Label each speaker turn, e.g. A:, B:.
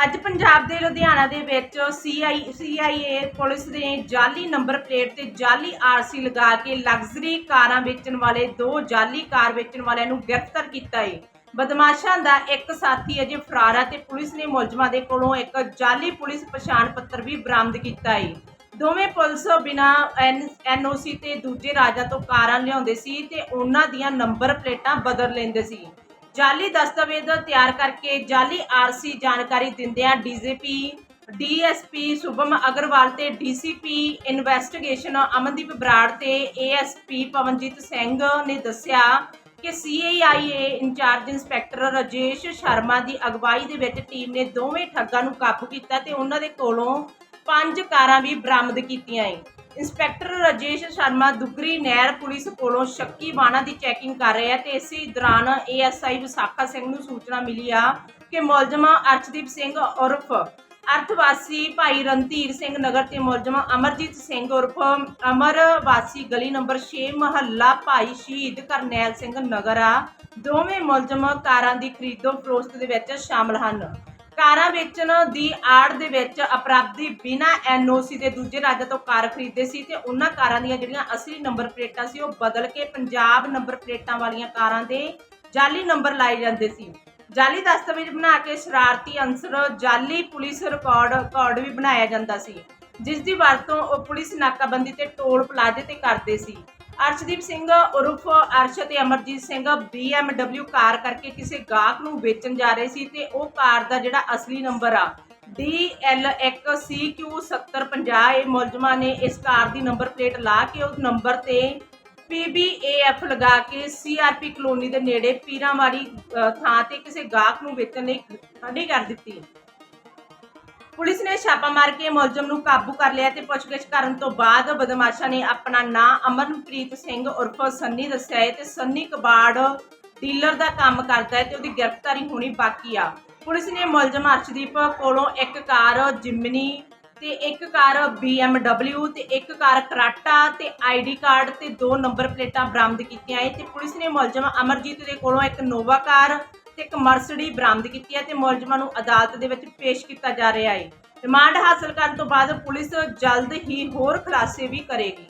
A: ਅੱਜ ਪੰਜਾਬ ਦੇ ਲੁਧਿਆਣਾ ਦੇ ਵਿੱਚ ਸੀਆਈ ਸੀਆਈਏ ਪੁਲਿਸ ਨੇ ਜਾਲੀ ਨੰਬਰ ਪਲੇਟ ਤੇ ਜਾਲੀ ਆਰਸੀ ਲਗਾ ਕੇ ਲਗਜ਼ਰੀ ਕਾਰਾਂ ਵੇਚਣ ਵਾਲੇ ਦੋ ਜਾਲੀ ਕਾਰ ਵੇਚਣ ਵਾਲਿਆਂ ਨੂੰ ਗ੍ਰਿਫਤਾਰ ਕੀਤਾ ਹੈ ਬਦਮਾਸ਼ਾਂ ਦਾ ਇੱਕ ਸਾਥੀ ਅਜੇ ਫਰਾਰ ਹੈ ਤੇ ਪੁਲਿਸ ਨੇ ਮੁਲਜ਼ਮਾਂ ਦੇ ਕੋਲੋਂ ਇੱਕ ਜਾਲੀ ਪੁਲਿਸ ਪਛਾਣ ਪੱਤਰ ਵੀ ਬਰਾਮਦ ਕੀਤਾ ਹੈ ਦੋਵੇਂ ਪੁਲਿਸ ਬਿਨਾ ਐਨਓਸੀ ਤੇ ਦੂਜੇ ਰਾਜਾਂ ਤੋਂ ਕਾਰਾਂ ਲਿਆਉਂਦੇ ਸੀ ਤੇ ਉਹਨਾਂ ਦੀਆਂ ਨੰਬਰ ਪਲੇਟਾਂ ਬਦਲ ਲੈਂਦੇ ਸੀ। ਜਾਲੀ ਦਸਤਾਵੇਜ਼ ਤਿਆਰ ਕਰਕੇ ਜਾਲੀ ਆਰਸੀ ਜਾਣਕਾਰੀ ਦਿੰਦਿਆਂ ਡੀਜੀਪੀ, ਡੀਐਸਪੀ ਸੁਭਮ ਅਗਰਵਾਲ ਤੇ ਡੀਸੀਪੀ ਇਨਵੈਸਟੀਗੇਸ਼ਨ ਅਮਨਦੀਪ ਬਰਾੜ ਤੇ ਏਐਸਪੀ ਪਵਨਜੀਤ ਸਿੰਘ ਨੇ ਦੱਸਿਆ ਕਿ CIA in-charge inspector Rajesh Sharma ਦੀ ਅਗਵਾਈ ਦੇ ਵਿੱਚ ਟੀਮ ਨੇ ਦੋਵੇਂ ਠੱਗਾਂ ਨੂੰ ਕਾਬੂ ਕੀਤਾ ਤੇ ਉਹਨਾਂ ਦੇ ਕੋਲੋਂ ਪੰਜ ਕਾਰਾਂ ਵੀ ਬਰਾਮਦ ਕੀਤੀਆਂ ਏ। ਇੰਸਪੈਕਟਰ ਰਾਜੇਸ਼ ਸ਼ਰਮਾ ਦੁਗਰੀ ਨਹਿਰ ਪੁਲਿਸ ਕੋਲੋਂ ਸ਼ੱਕੀ ਵਾਹਨਾਂ ਦੀ ਚੈਕਿੰਗ ਕਰ ਰਿਹਾ ਤੇ ਇਸੇ ਦੌਰਾਨ ਏਐਸਆਈ ਵਿਸਾਖਾ ਸਿੰਘ ਨੂੰ ਸੂਚਨਾ ਮਿਲੀ ਆ ਕਿ ਮੁਲਜ਼ਮ ਅਰਸ਼ਦੀਪ ਸਿੰਘ ਉਰਫ ਅਰਥਵਾਸੀ ਭਾਈ ਰਣਧੀਰ ਸਿੰਘ ਨਗਰ ਤੇ ਮੁਲਜ਼ਮ ਅਮਰਜੀਤ ਸਿੰਘ ਉਰਫ, ਅਮਰ ਵਾਸੀ ਗਲੀ ਨੰਬਰ 6 ਮਹੱਲਾ ਭਾਈ ਸ਼ਹੀਦ ਕਰਨੈਲ ਸਿੰਘ ਨਗਰ ਆ। ਦੋਵੇਂ ਮੁਲਜ਼ਮ ਕਾਰਾਂ ਦੀ ਖਰੀਦੋ ਫਰੋਖਤ ਦੇ ਵਿੱਚ ਸ਼ਾਮਲ ਹਨ। ਕਾਰਾਂ ਵੇਚਣ ਦੀ ਆੜ ਦੇ ਵਿੱਚ ਅਪਰਾਧੀ ਬਿਨਾਂ ਐਨਓਸੀ ਦੇ ਦੂਜੇ ਰਾਜਾਂ ਤੋਂ ਕਾਰ ਖਰੀਦਦੇ ਸੀ ਤੇ ਉਹਨਾਂ ਕਾਰਾਂ ਦੀਆਂ ਜਿਹੜੀਆਂ ਅਸਲੀ ਨੰਬਰ ਪਲੇਟਾਂ ਸੀ ਉਹ ਬਦਲ ਕੇ ਪੰਜਾਬ ਨੰਬਰ ਪਲੇਟਾਂ ਵਾਲੀਆਂ ਕਾਰਾਂ ਦੇ ਜਾਲੀ ਨੰਬਰ ਲਾਏ ਜਾਂਦੇ ਸੀ। ਜਾਲੀ ਦਸਤਾਵੇਜ਼ ਬਣਾ ਕੇ ਸ਼ਰਾਰਤੀ ਅਨਸਰ ਜਾਲੀ ਪੁਲਿਸ ਰਿਕਾਰਡ ਕਾਰਡ ਵੀ ਬਣਾਇਆ ਜਾਂਦਾ ਸੀ ਜਿਸ ਦੀ ਵਰਤੋਂ ਉਹ ਪੁਲਿਸ ਨਾਕਾਬੰਦੀ ਤੇ ਟੋਲ ਪਲਾਜ਼ੇ ਤੇ ਕਰਦੇ ਸੀ। ਅਰਸ਼ਦੀਪ ਸਿੰਘ ਉਰਫ ਅਰਸ਼ ਤੇ ਅਮਰਜੀਤ ਸਿੰਘ BMW ਕਾਰ ਕਰਕੇ ਕਿਸੇ ਗਾਹਕ ਨੂੰ ਵੇਚਣ ਜਾ ਰਹੇ ਸੀ ਤੇ ਉਹ ਕਾਰ ਦਾ ਜਿਹੜਾ ਅਸਲੀ ਨੰਬਰ ਆ DL1CQ7050 ਇਹ ਮੁਲਜ਼ਮਾਂ ਨੇ ਇਸ ਕਾਰ ਦੀ ਨੰਬਰ ਪਲੇਟ ਲਾ ਕੇ ਉਸ ਨੰਬਰ ਤੇ PBAF ਲਗਾ ਕੇ CRP ਕਲੋਨੀ ਦੇ ਨੇੜੇ ਪੀਰਾਂਵਾੜੀ ਅ, ਥਾਂ ਤੇ ਕਿਸੇ ਗਾਹਕ ਨੂੰ ਵੇਚਣ ਲਈ ਖੜੀ ਕਰ ਦਿੱਤੀ। ਪੁਲਿਸ ਨੇ ਛਾਪਾ ਮਾਰ ਕੇ ਮੁਲਜ਼ਮ ਨੂੰ ਕਾਬੂ ਕਰ ਲਿਆ ਤੇ ਪੁੱਛਗਿੱਛ ਕਰਨ ਤੋਂ ਬਾਅਦ ਬਦਮਾਸ਼ਾਂ ਨੇ ਆਪਣਾ ਨਾਂ ਅਮਨਪ੍ਰੀਤ ਸਿੰਘ ਉਰਫ ਸੰਨੀ ਦੱਸਿਆ ਹੈ ਤੇ ਸੰਨੀ ਕਬਾੜ ਡੀਲਰ ਦਾ ਕੰਮ ਕਰਦਾ ਹੈ ਤੇ ਉਹਦੀ ਗ੍ਰਿਫਤਾਰੀ ਹੋਣੀ ਬਾਕੀ ਆ। ਪੁਲਿਸ ਨੇ ਮੁਲਜ਼ਮ ਅਰਸ਼ਦੀਪ ਕੋਲੋਂ ਇੱਕ ਕਾਰ ਜਿਮਨੀ ਤੇ ਇੱਕ ਕਾਰ BMW ਤੇ ਇੱਕ ਕਾਰ ਕਰਾਟਾ ਤੇ ਆਈਡੀ ਕਾਰਡ ਤੇ ਦੋ ਨੰਬਰ ਪਲੇਟਾਂ ਬਰਾਮਦ ਕੀਤੀਆਂ ਹੈ ਤੇ ਪੁਲਿਸ ਨੇ ਮੁਲਜ਼ਮ ਅਮਰਜੀਤ ਦੇ ਕੋਲੋਂ ਇੱਕ ਨੋਵਾ ਕਾਰ ਤੇ ਇੱਕ ਮਰਸਡੀ ਬਰਾਮਦ ਕੀਤੀ ਹੈ ਤੇ ਮੁਲਜ਼ਮਾਂ ਨੂੰ ਅਦਾਲਤ ਦੇ ਵਿੱਚ ਪੇਸ਼ ਕੀਤਾ ਜਾ ਰਿਹਾ ਹੈ। ਰਿਮਾਂਡ ਹਾਸਲ ਕਰਨ ਤੋਂ ਬਾਅਦ ਪੁਲਿਸ ਜਲਦ ਹੀ ਹੋਰ ਖੁਲਾਸੇ ਵੀ ਕਰੇਗੀ।